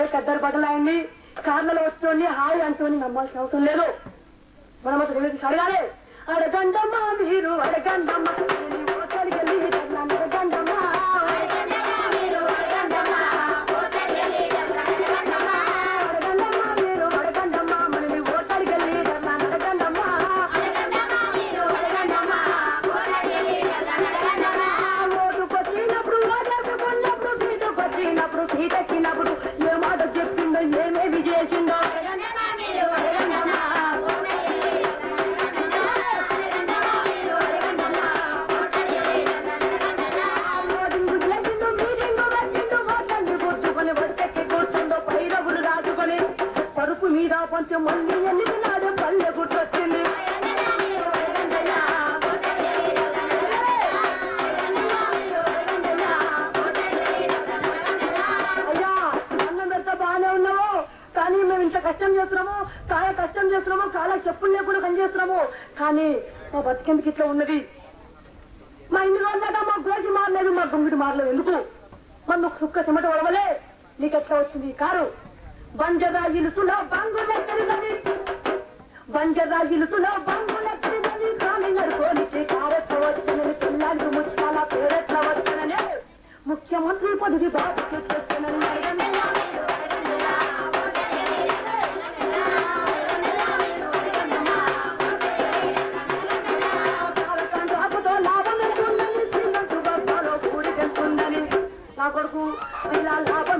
ఏ కద్దరు బట్టలాయండి? కార్లలో వచ్చినోడిని హాయి అంటూని నమ్మాల్సిన అవసరం లేదు. మనం అసలు తెలియదు అడగాలి అడగండమ్మా మీరు అడగండమ్మా పరుపు మీద కొంచెం మళ్ళీ ఎన్నిక పల్లె గుర్తొచ్చింది బాగానే కానీ మేము ఇంత కష్టం చేస్తున్నాము చాలా కష్టం చేస్తున్నాము చాలా చెప్పులు లేకుండా పని చేస్తున్నాము. కానీ మా బతికెందుకు ఇట్లా ఉన్నది? మా ఇన్ని రోజులక మా గోసి మారలేదు మా గుంగిడి మారలేదు. ఎందుకు? మన సుక్క చెమట వడవలే నీకు ఎట్లా వచ్చింది కారు? బంజరాజిలుసులో బంగులెక్కడిదని బంజరాజిలుసులో బంగులెక్కడిదని స్వామి నడుకోనికి కారెట్ల వచ్చినని పిల్లానికి ముచ్చాల పేరెట్ల వచ్చినని ముఖ్యమంత్రి పదవి బాగా చేస్తున్నాను నా కొడుకు ఇలా లాభం